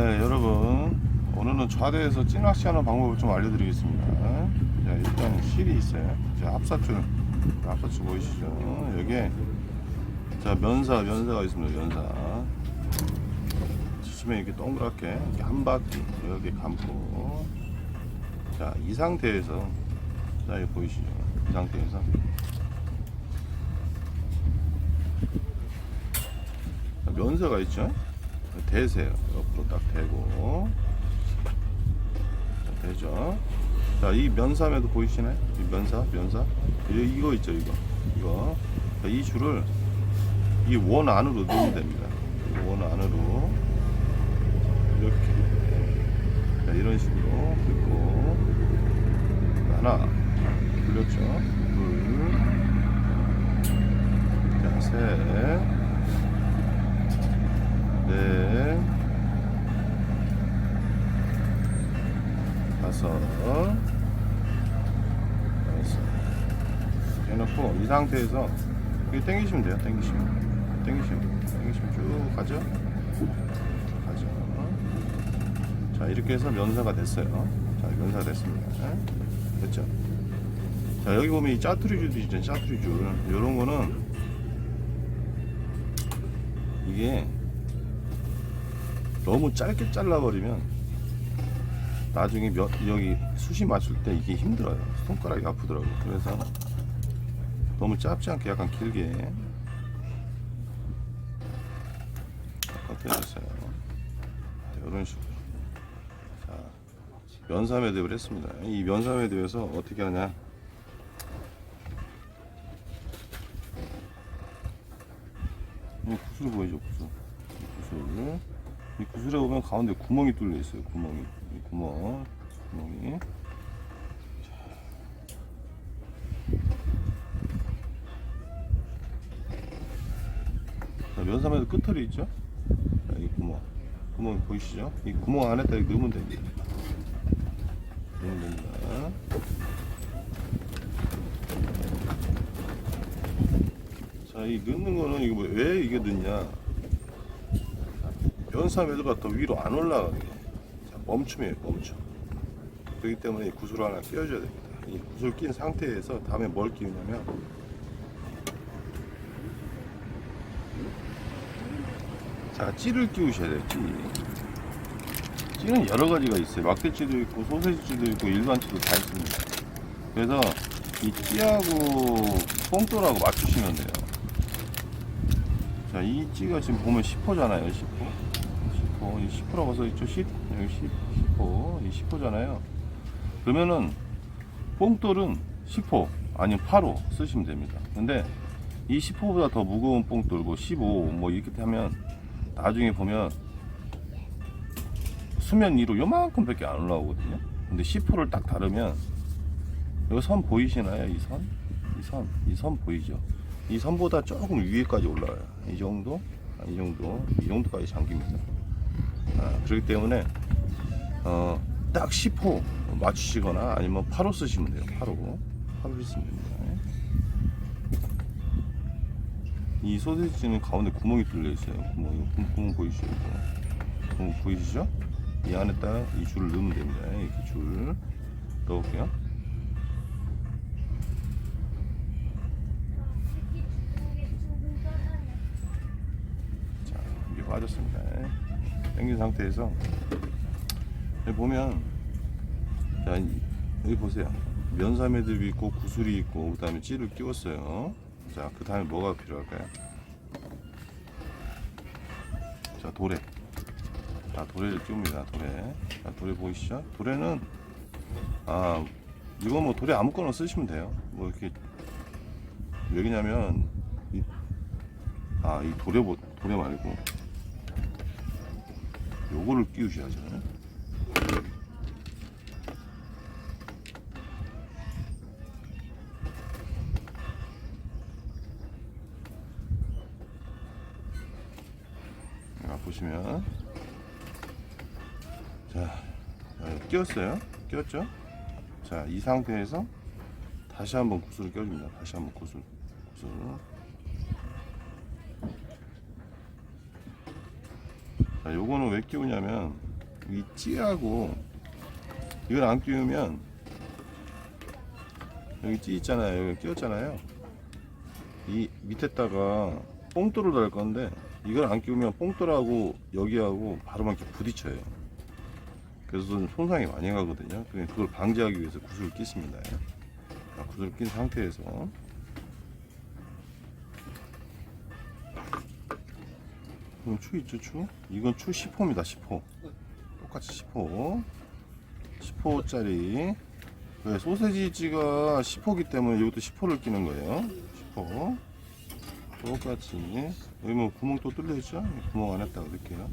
네, 여러분 오늘은 좌대에서 찌낚시하는 방법을 좀 알려드리겠습니다. 자, 일단 실이 있어요. 자, 합사줄, 합사줄 보이시죠? 여기에 자 면사, 면사가 있습니다. 면사. 치시면 이렇게 동그랗게 이렇게 한 바퀴 이렇게 감고 자, 이 상태에서 자, 여기 보이시죠? 이 상태에서 자, 면사가 있죠? 대세요. 옆으로 딱 대고. 자, 되죠? 자, 이 면삼에도 보이시나요? 이 면사, 면사. 이- 이거 있죠, 이거. 이거. 자, 이 줄을 이 원 안으로 넣으면 됩니다. 이원 안으로. 이렇게. 자, 이런 식으로 긁고. 하나. 돌렸죠? 둘. 자, 셋. 네. 다섯. 여섯. 해놓고 이 상태에서 이게 당기시면 돼요. 당기시면. 당기시면. 당기시면 쭉 가죠. 가죠. 자, 이렇게 해서 면사가 됐어요. 자, 면사가 됐습니다. 됐죠? 자, 여기 보면 이 짜투리 줄도 있잖아요. 짜투리 줄. 요런 거는 이게 너무 짧게 잘라버리면 나중에 몇, 여기 숱이 맞출 때 이게 힘들어요. 손가락이 아프더라고요. 그래서 너무 짧지 않게 약간 길게 꺾여줬어요. 이런 식으로. 자, 면사 매듭을 했습니다. 이 면사 매듭에서 어떻게 하냐. 이 구슬 보이죠, 구슬. 이 구슬. 이 구슬에 보면 가운데 구멍이 뚫려 있어요. 구멍이. 이 구멍. 구멍이. 자, 면사매도 끝털이 있죠? 자, 이 구멍. 구멍 보이시죠? 이 구멍 안에다 이렇게 넣으면 됩니다. 넣으면 됩니다. 자, 이 넣는 거는 이거 뭐- 왜 이게 넣냐? 연사 매도가 더 위로 안 올라가게 자, 멈춤이에요 멈춤 그렇기 때문에 이 구슬을 하나 끼워줘야 됩니다. 이 구슬 낀 상태에서 다음에 뭘 끼우냐면 자 찌를 끼우셔야 돼요 찌. 찌는 여러 가지가 있어요. 막대찌도 있고 소세지찌도 있고 일반 찌도 다 있습니다. 그래서 이 찌하고 뽕돌하고 맞추시면 돼요. 자, 이 찌가 지금 보면 10호잖아요, 10호. 10호. 이 10호라고 써 있죠? 10, 여기 10, 10호. 이 10호잖아요. 그러면은, 뽕돌은 10호, 아니면 8호 쓰시면 됩니다. 근데, 이 10호보다 더 무거운 뽕돌고 15, 뭐 이렇게 하면, 나중에 보면, 수면 위로 요만큼 밖에 안 올라오거든요. 근데 10호를 딱 다르면, 여기 선 보이시나요? 이 선? 이 선, 이 선 보이죠? 이 선보다 조금 위에까지 올라와요. 이 정도, 아, 이 정도, 이 정도까지 잠깁니다. 아, 그렇기 때문에 어, 딱 10호 맞추시거나 아니면 8호 쓰시면 돼요. 8호, 8호 쓰시면 됩니다. 이 소세지는 가운데 구멍이 뚫려 있어요. 구멍, 구멍, 보이시죠? 구멍 보이시죠? 이 안에다 이 줄을 넣으면 됩니다. 이렇게 줄 넣을게요. 자, 이게 빠졌습니다. 당긴 상태에서 여기 보면 자 이- 여기 보세요. 면사 매듭이 있고 구슬이 있고 그 다음에 찌를 끼웠어요. 자, 그 다음에 뭐가 필요할까요? 자, 도래. 자, 도래를 끼웁니다. 도래. 자, 도래 보이시죠? 도래는 아 이거 뭐 도래 아무거나 쓰시면 돼요. 뭐 이렇게 왜냐면 이 아, 이 도래, 보- 도래 말고, 요거를 끼우셔야죠. 자, 보시면. 자, 자, 끼웠어요. 끼웠죠? 자, 이 상태에서 다시 한번 구슬을 껴줍니다. 다시 한번 구슬. 구슬. 자, 요거는 왜 끼우냐면 이 찌하고 이걸 안 끼우면 여기 찌 있잖아요. 여기 끼웠잖아요. 이 밑에다가 뽕돌을 달 건데 이걸 안 끼우면 뽕돌하고 여기하고 바로 막 이렇게 부딪혀요. 그래서 좀 손상이 많이 가거든요. 그걸 방지하기 위해서 구슬을 끼습니다. 자, 구슬을 낀 상태에서 이건 추 있죠 추? 이건 추 10호입니다 10호. 똑같이 10호. 10호짜리. 네, 소세지가 10호기 때문에 이것도 10호를 끼는 거예요. 10호. 똑같이. 여기 뭐 구멍 또 뚫려 있죠? 구멍 안 했다고 넣을게요.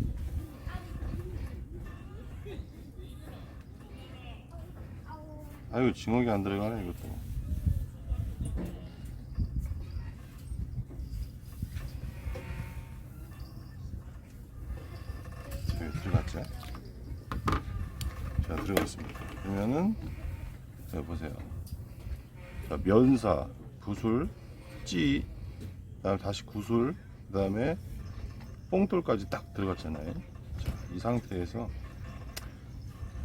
아유 징어기 안 들어가네 이것도 자, 여기 들어갔죠? 자 들어갔습니다 그러면은 자 보세요 자 면사 구슬 찌 그다음 다시 구슬 그다음에 뽕돌까지 딱 들어갔잖아요. 자, 이 상태에서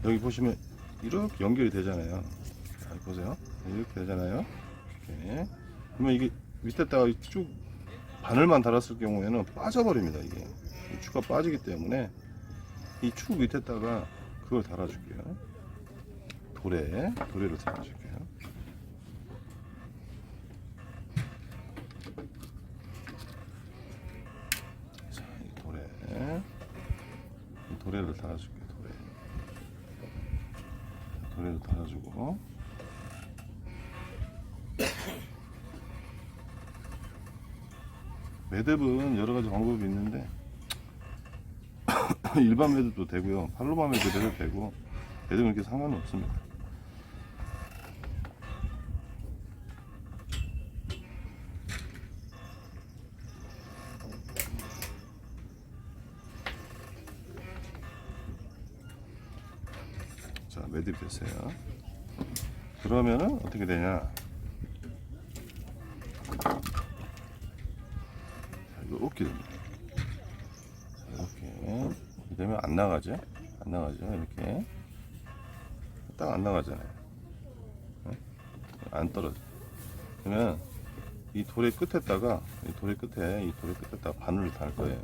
여기 보시면 이렇게 연결이 되잖아요. 자, 보세요. 이렇게 되잖아요. 이렇게. 그러면 이게 밑에다가 쭉 바늘만 달았을 경우에는 빠져버립니다 이게. 이 추가 빠지기 때문에 이 축 밑에다가 그걸 달아줄게요. 돌에 도래를 달아줄게요 달아줄게요 도래. 도래를 달아주고. 매듭은 여러 가지 방법이 있는데 일반 매듭도 되고요. 팔로마 매듭도 되고 매듭은 이렇게 상관은 없습니다 됐어요 그러면은 어떻게 되냐 자, 이렇게 됩니다 이렇게 되면 안 나가죠? 안 나가죠? 이렇게 딱 안 나가잖아요. 어? 안 떨어져. 그러면 이 돌의 끝에다가 이 돌의 끝에 이 돌의 끝에다가 바늘을 달 거예요.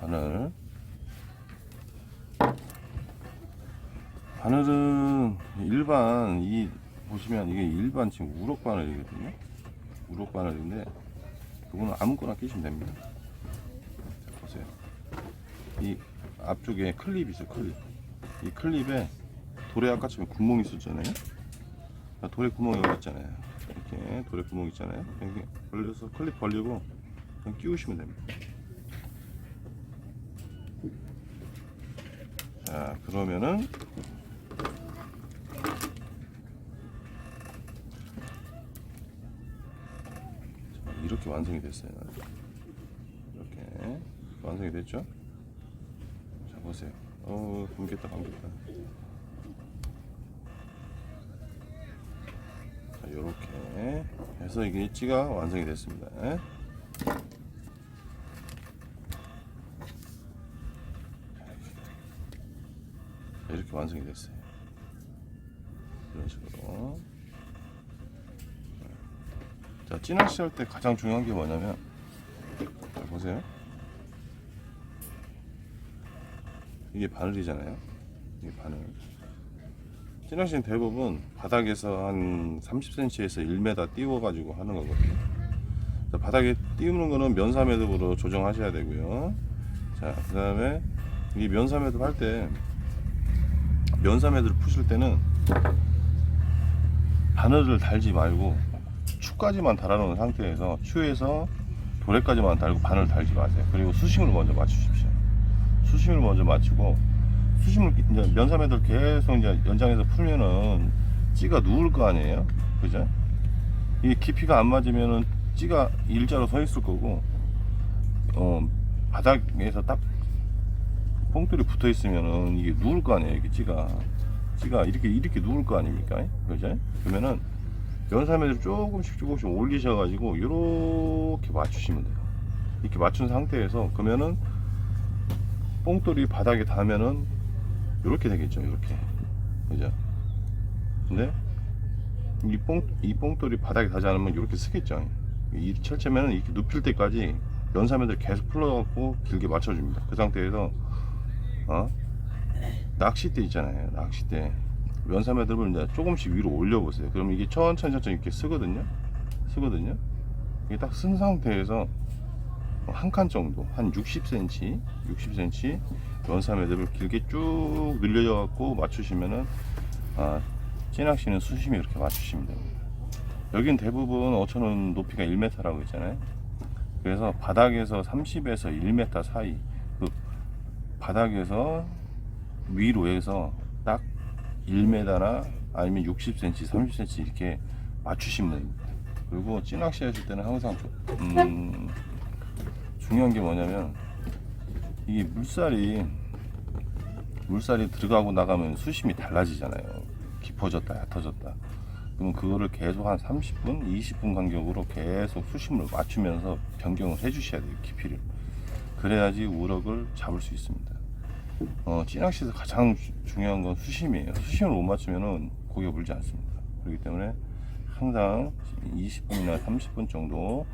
바늘. 바늘은 일반 이 보시면 이게 일반 지금 우럭 바늘이거든요. 우럭 바늘인데 그거는 아무거나 끼시면 됩니다. 자, 보세요. 이 앞쪽에 클립이 있어요, 클립. 이 클립에 돌에 아까 처럼 구멍이 있었잖아요. 자, 돌에 구멍이 여기 있잖아요. 이렇게 돌에 구멍 있잖아요. 여기 벌려서 클립 벌리고 그냥 끼우시면 됩니다. 자, 그러면은 이렇게 완성이 됐어요. 이렇게 완성이 됐죠? 자 보세요. 어 감겼다 감겼다. 자 이렇게 해서 이게 찌가 완성이 됐습니다. 자, 이렇게 완성이 됐어요. 이런 식으로. 자 찌낚시 할 때 가장 중요한 게 뭐냐면 자, 보세요. 이게 바늘이잖아요. 이게 바늘. 찌낚시는 대부분 바닥에서 한 30cm에서 1m 띄워가지고 하는 거거든요. 자, 바닥에 띄우는 거는 면사 매듭으로 조정하셔야 되고요. 자, 그 다음에 이 면사 매듭 할 때 면사 매듭을 푸실 때는 바늘을 달지 말고 추까지만 달아놓은 상태에서 추에서 도래까지만 달고 바늘 달지 마세요. 그리고 수심을 먼저 맞추십시오. 수심을 먼저 맞추고 수심을 끼- 이제 면사매들 계속 이제 연장해서 풀면은 찌가 누울 거 아니에요, 그죠? 이 깊이가 안 맞으면은 찌가 일자로 서 있을 거고 어 바닥에서 딱 뽕돌이 붙어 있으면은 이게 누울 거 아니에요, 이게 찌가 찌가 이렇게 이렇게 누울 거 아닙니까, 그죠? 그러면은 면사매를 조금씩 조금씩 올리셔가지고 이렇게 맞추시면 돼요. 이렇게 맞춘 상태에서 그러면은 뽕돌이 바닥에 닿으면은 이렇게 되겠죠 이렇게. 그죠? 근데 이 뽕 이 뽕돌이 바닥에 닿지 않으면 이렇게 쓰겠죠. 이 철제면은 이렇게 눕힐 때까지 연사면들 계속 풀러갖고 길게 맞춰줍니다. 그 상태에서 어? 낚싯대 있잖아요 낚싯대 연사매듭을 이제 조금씩 위로 올려보세요. 그럼 이게 천천히 천천히 이렇게 쓰거든요? 쓰거든요? 이게 딱 쓴 상태에서 한 칸 정도 한 60cm 60cm 연사 매듭을 길게 쭉 늘려져 갖고 맞추시면은 아, 찌낚시는 수심이 이렇게 맞추시면 됩니다. 여긴 대부분 어천은 높이가 1m라고 했잖아요. 그래서 바닥에서 30에서 1m 사이 그 바닥에서 위로 해서 딱 1m나 아니면 60cm 30cm 이렇게 맞추시면 됩니다 그리고 찌낚시 하실 때는 항상 좀, 음, 중요한 게 뭐냐면 이게 물살이 물살이 들어가고 나가면 수심이 달라지잖아요. 깊어졌다, 얕아졌다. 그러면 그거를 계속 한 30분, 20분 간격으로 계속 수심을 맞추면서 변경을 해주셔야 돼요, 깊이를. 그래야지 우럭을 잡을 수 있습니다. 어, 찌낚시에서 가장 주- 중요한 건 수심이에요. 수심을 못 맞추면은 고기가 물지 않습니다. 그렇기 때문에 항상 20분이나 30분 정도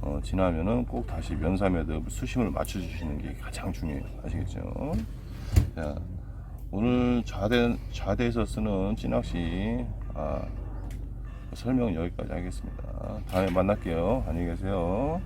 어, 지나면은 꼭 다시 면사매듭 수심을 맞춰주시는 게 가장 중요해요. 아시겠죠? 자, 오늘 좌대, 좌대에서 쓰는 찌낚시 아, 설명은 여기까지 하겠습니다. 다음에 만날게요. 안녕히 계세요.